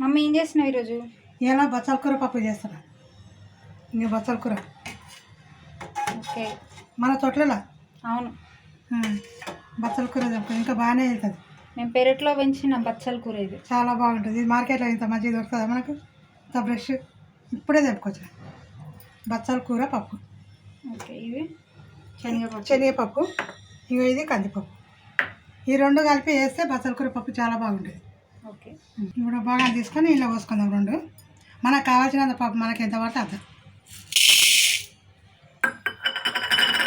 Mummy ఏం చేస్తున్నావు ఈరోజు? ఇలా బచ్చల కూర పప్పు చేస్తున్నా. ఇంకా బచ్చల కూర. ఓకే. మన తోటలో అవును. బచ్చల కూర దొరుకుతుంది ఇంకా బాగానే వెళ్తుంది. మేము పెరట్లో పెంచిన బచ్చల కూర ఇది. చాలా బాగుంటుంది. ఇది మార్కెట్లో ఇంత మంచిగా దొరుకుతుందా మనకు? ఇంత ఫ్రెష్. ఇప్పుడే తెప్పుకోవచ్చు బచ్చల కూర పప్పు. ఓకే. ఇది శనగపప్పు. శనగపప్పు. ఇంకా ఇది కందిపప్పు. ఈ రెండు కలిపి వేస్తే బచ్చల కూర పప్పు చాలా బాగుంటుంది. ఓకే. ఇప్పుడు బాగా తీసుకొని ఇలా పోసుకుందాం రెండు. మనకు కావాల్సినంత పప్పు మనకి ఎంత పడితే అంత.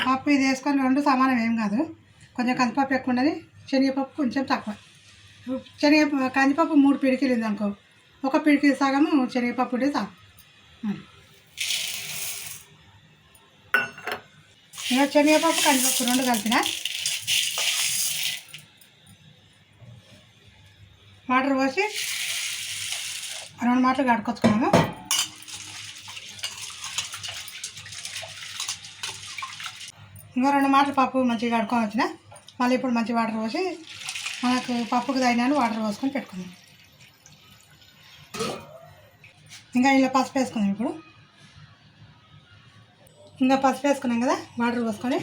పప్పు ఇది వేసుకొని రెండు సమానం ఏం కాదు. కొంచెం కందిపప్పు ఎక్కువ ఉన్నది. శనగపప్పు కొంచెం తక్కువ. శనగ కందిపప్పు మూడు పిడికిలు ఉంది అనుకో. ఒక పిడికి సగము శనగపప్పు ఉంటే చాలు. శనగపప్పు కందిపప్పు రెండు కలిపిన వాటర్ పోసి రెండు మాటలు కడుకొచ్చుకున్నాము ఇంకో రెండు మాటలు పప్పు మంచిగా కడుక్కొని వచ్చిన. మళ్ళీ ఇప్పుడు మంచి వాటర్ పోసి మనకు పప్పుకు తగినాను వాటర్ పోసుకొని పెట్టుకుందాం. ఇంకా ఇలా పసుపు వేసుకుందాం ఇప్పుడు. ఇంకా పసుపు వేసుకున్నాం కదా వాటర్ పోసుకొని.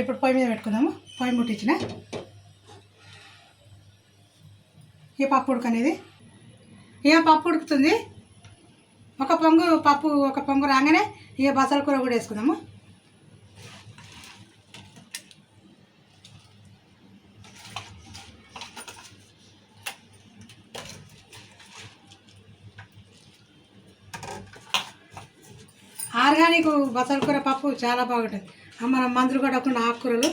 ఇప్పుడు పొయ్యి మీద పెట్టుకుందాము. పొయ్యి ముట్టించిన. ఈ పప్పు ఉడకనేది ఇక పప్పు ఉడుకుతుంది? ఒక పొంగు పప్పు ఒక పొంగు రాగానే ఇక బసల కూర కూడా వేసుకుందాము. ఆర్గానిక్ బసల కూర పప్పు చాలా బాగుంటుంది. మనం మందులు కొట్టకుండా ఆకుకూరలు.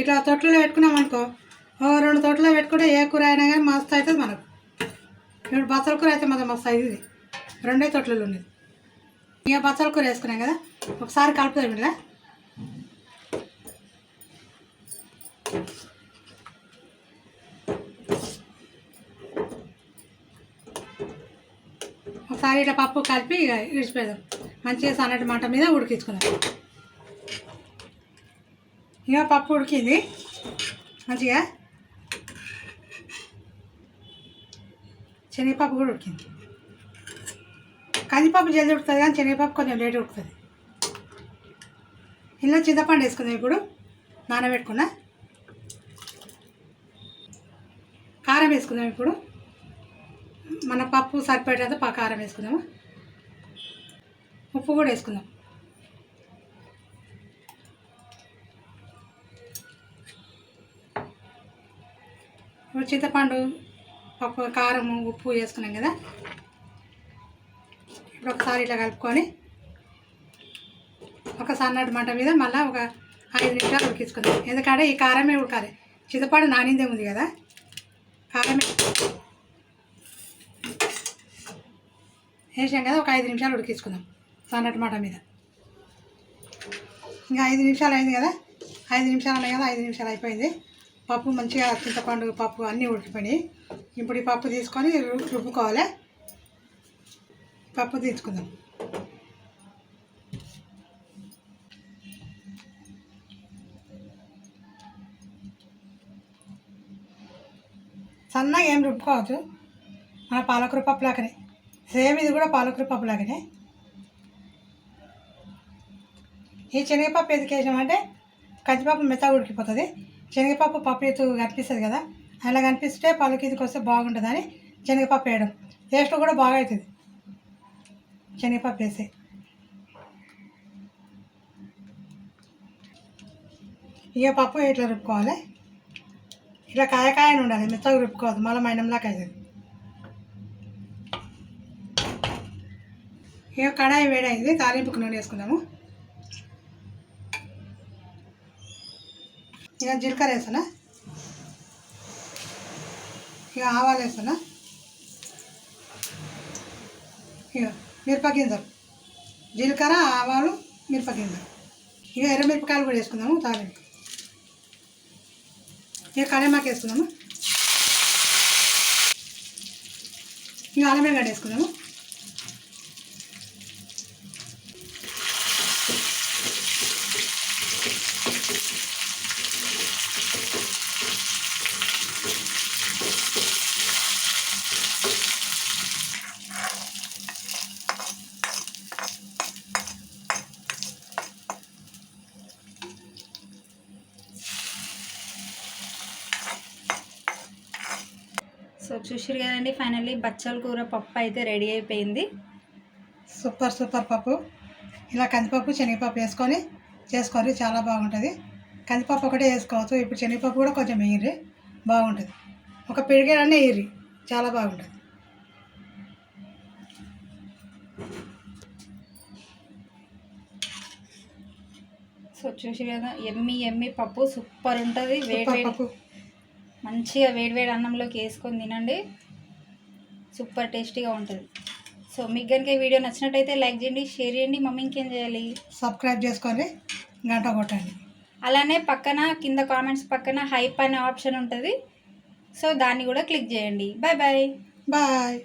ఇట్లా తొట్లలో పెట్టుకున్నాం అనుకో రెండు తొట్లో పెట్టుకుంటే ఏ కూర అయినా కానీ మస్తు అవుతుంది మనకు. ఇప్పుడు బచ్చల కూర అయితే మాత్రం మస్తు అవుతుంది. రెండే తోటలలో ఉండేది ఇక బచ్చల కూర వేసుకున్నాం కదా ఒకసారి కలుపుతాం ఇలా ఒకసారి ఇట్లా పప్పు కలిపి ఇక ఇడిచిపోదాం మంచిగా సన్నటి మంట మీద ఉడికించుకున్నాం ఇక పప్పు ఉడికింది. మంచిగా శనగపప్పు కూడా ఉడికింది. కందిపప్పు జల్ది ఉడుతుంది కానీ శనగపప్పు కొంచెం లేట్ ఉడుతుంది ఇందులో చింతపండు వేసుకుందాం ఇప్పుడు. నానబెట్టుకున్నా. కారం వేసుకుందాం ఇప్పుడు. మన పప్పు సరిపడేంత పా కారం వేసుకుందాము. ఉప్పు కూడా వేసుకుందాం. ఇప్పుడు చింతపండు పప్పు కారము ఉప్పు వేసుకున్నాం కదా. ఇప్పుడు ఒకసారి ఇట్లా కలుపుకొని ఒక సన్నటి మంట మీద మళ్ళీ ఒక ఐదు నిమిషాలు ఉడికించుకుందాం. ఎందుకంటే ఈ కారమే ఉడకాలి. చింతపండు నానిందే ఉంది కదా. కారమే వేసాం కదా ఒక ఐదు నిమిషాలు ఉడికించుకుందాం సన్నటి మంట మీద. ఇంకా ఐదు నిమిషాలు అయింది కదా. ఐదు నిమిషాలు ఉన్నాయి కదా ఐదు నిమిషాలు అయిపోయింది. పప్పు మంచిగా చింతపండు పప్పు అన్నీ ఉడికిపోయినాయి. ఇప్పుడు ఈ పప్పు తీసుకొని రు- రుబ్బుకోవాలి. పప్పు తీసుకుందాం. సన్నగా ఏం రుబ్బుకోవద్దు. మన పాలకూర పప్పు లాగానే. సేమ్ ఇది కూడా పాలకూర పప్పు లాగానే. ఈ శనగపప్పు ఎందుకు వేసామంటే కందిపప్పు మెత్త ఉడికిపోతుంది. శనగపప్పు పప్పు ఎత్తు కనిపిస్తుంది కదా? అలా కనిపిస్తే పలుకు ఇదికి వస్తే బాగుంటుందని శనగపప్పు వేయడం. టేస్ట్ కూడా బాగా అవుతుంది. శనగపప్పు వేసి ఇక పప్పు ఇట్లా రుబ్బుకోవాలి? ఇట్లా కాయకాయని ఉండాలి. మెత్తగా రుబ్బుకోవద్దు. మళ్ళీ మైనంలాగా అవుతుంది. ఇక కడాయి వేడైంది. తాలింపుకు నూనె వేసుకుందాము. ఇక జీలకర్ర వేసానా ఇక ఆవాలు వేస్తున్నా. ఇక మిరపగింజలు జీలకర్ర ఆవాలు మిరపగింజలు ఇక ఎర్రమిరపకాయలు కూడా వేసుకుందాము తాలింపు. ఇక కరివేపాకు వేసుకుందాము. ఇక అల్లం వేసుకుందాము. చూసిరు కదండి ఫైనల్లీ బచ్చల కూర పప్పు అయితే రెడీ అయిపోయింది. సూపర్ సూపర్ పప్పు. ఇలా కందిపప్పు శనగపప్పు వేసుకొని చేసుకోండి చాలా బాగుంటుంది. కందిపప్పు ఒకటే వేసుకోవచ్చు ఇప్పుడు శనగపప్పు కూడా కొంచెం వేయరి బాగుంటుంది. ఒక పిడికేడన్నీ వేయరి చాలా బాగుంటుంది. సో చూసి కదా ఎమ్మి ఎమ్మి పప్పు సూపర్ ఉంటుంది. వేడి పప్పు. మంచిగా వేడి వేడి అన్నంలోకి వేసుకొని తినండి. సూపర్ టేస్టీగా ఉంటుంది. సో మీకు కనుక వీడియో నచ్చినట్టయితే లైక్ చేయండి షేర్ చేయండి. మమ్మీ ఇంకేం చేయాలి? సబ్స్క్రైబ్ చేసుకొని గంట కొట్టండి. అలానే పక్కన కింద కామెంట్స్ పక్కన హైప్ అనే ఆప్షన్ ఉంటుంది. సో దాన్ని కూడా క్లిక్ చేయండి. Bye bye. బాయ్.